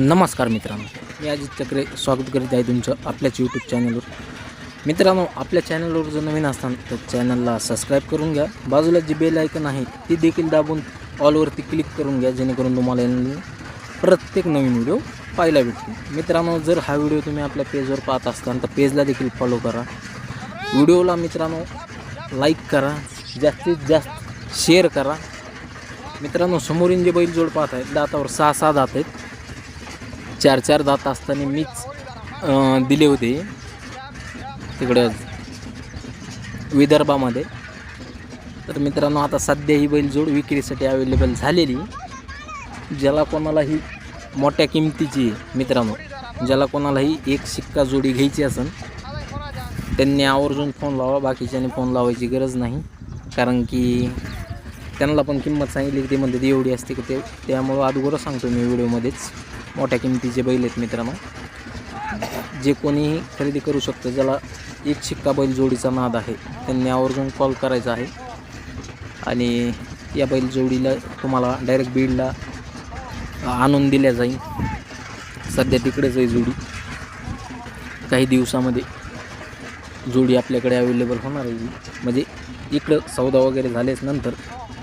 नमस्कार मित्रांनो. मी अजित चक्रे स्वागत करीत आहे तुमचं आपल्याच यूट्यूब चॅनलवर मित्रांनो आपल्या चॅनलवर जर नवीन असताना तर चॅनलला सबस्क्राईब करून घ्या. बाजूला जी बेल आयकन आहे ती देखील दाबून ऑलवरती क्लिक करून घ्या जेणेकरून तुम्हाला प्रत्येक नवीन व्हिडिओ पाहायला भेटतील. मित्रांनो जर हा व्हिडिओ तुम्ही आपल्या पेजवर पाहत असताल तर पेजला देखील फॉलो करा. व्हिडिओला मित्रांनो लाईक करा. जास्तीत जास्त शेअर करा. मित्रांनो समोरील जे बैल जोड पाहत आहेत दातावर सहा सहा दात आहेत. चार चार दात असताना मीच दिले होते. तिकडं विदर्भामध्ये. तर मित्रांनो आता सध्या ही बैलजोड विक्रीसाठी अवेलेबल झालेली. ज्याला कोणालाही मोठ्या किमतीची मित्रांनो ज्याला कोणालाही एक शिक्का जोडी घ्यायची असेल त्यांनी आवर्जून फोन लावा. बाकीच्याने फोन लावायची गरज नाही. कारण की त्यांना पण किंमत सांगितली की ते म्हणते एवढी असते की ते त्यामुळं अगोदरच सांगतो मी व्हिडिओमध्येच. मोठ्या किमतीचे बैल आहेत मित्रांनो. जे कोणीही खरेदी करू शकतं ज्याला एक शिक्का बैल जोडीचा नाद आहे त्यांनी आवर्जून कॉल करायचा आहे. आणि या बैल जोडीला तुम्हाला डायरेक्ट बीडला आणून दिल्या जाईल. सध्या तिकडेच आहे जोडी. काही दिवसामध्ये जोडी आपल्याकडे अवेलेबल होणार आहे. म्हणजे इकडं सौदा वगैरे झाल्याच नंतर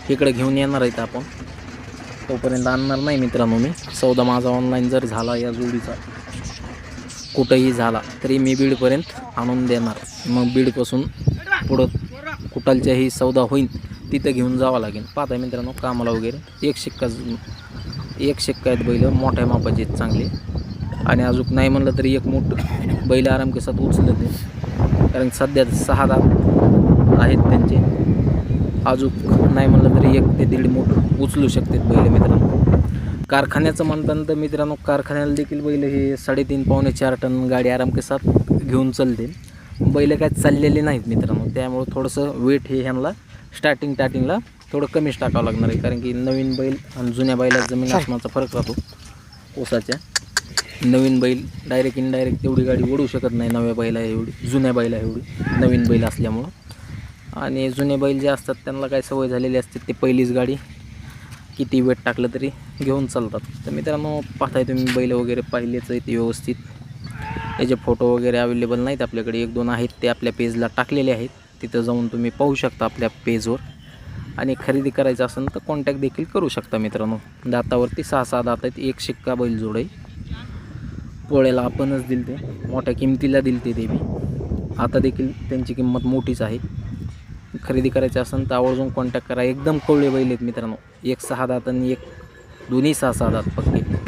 इकडं घेऊन येणार आहेत आपण. तोपर्यंत आणणार नाही मित्रांनो मी. सौदा माझा ऑनलाईन जर झाला या जोडीचा कुठंही झाला तरी मी बीडपर्यंत आणून देणार. मग बीडपासून पुढं कुटालच्याही सौदा होईल तिथं घेऊन जावं लागेल. पाहता मित्रांनो कामाला वगैरे. एक शिक्का एक शिक्का आहेत बैल मोठ्या मापाचे आहेत चांगले. आणि अजून नाही म्हणलं तरी एक मोठं बैल आराम केसात उचलत आहे कारण सध्या सहा दात आहेत त्यांचे. अजून नाही म्हणलं तरी एक ते दीड मोठ उचलू शकतात बैल मित्रांनो. कारखान्याचं म्हणताना तर मित्रांनो कारखान्याला देखील बैल हे साडेतीन पावणे चार टन गाडी आराम केसात घेऊन चालते बैल काय चाललेले नाहीत मित्रांनो त्यामुळं थोडंसं वेट हे ह्यांना स्टार्टिंग स्टार्टिंगला थोडं कमीच टाकावं लागणार आहे कारण की नवीन बैल आणि जुन्या बैलात जमीन आसमानाचा फरक राहतो ऊसाच्या. नवीन बैल डायरेक्ट इनडायरेक्ट तेवढी गाडी ओढू शकत नाही नव्या बैला एवढी जुन्या बैला एवढी नवीन बैल असल्यामुळं. आणि जुने बैल जे असतात त्यांना काय सवय झालेली असते ते पहिलीच गाडी. किती वेट टाकलं तरी घेऊन चालतात. तर मित्रांनो पाहताय तुम्ही बैल वगैरे पाहिलेच आहेत व्यवस्थित. त्याचे फोटो वगैरे अवेलेबल नाहीत आपल्याकडे. एक दोन आहेत ते आपल्या पेजला टाकलेले आहेत. तिथं जाऊन तुम्ही पाहू शकता आपल्या पेजवर आणि खरेदी करायचं असेल तर कॉन्टॅक्ट देखील करू शकता मित्रांनो. दातावरती सहा सहा दात आहेत. एक शिक्का बैल जोड आहे. पोळ्याला आपणच दिलते. मोठ्या किमतीला दिलते ते बी. आता देखील त्यांची किंमत मोठीच आहे. खरेदी करायची असेल तर आवर्जून कॉन्टॅक्ट करा. एकदम कवळे बैल आहेत मित्रांनो. एक सहा दात आणि एक दोन्ही सहा सहा दात पक्के.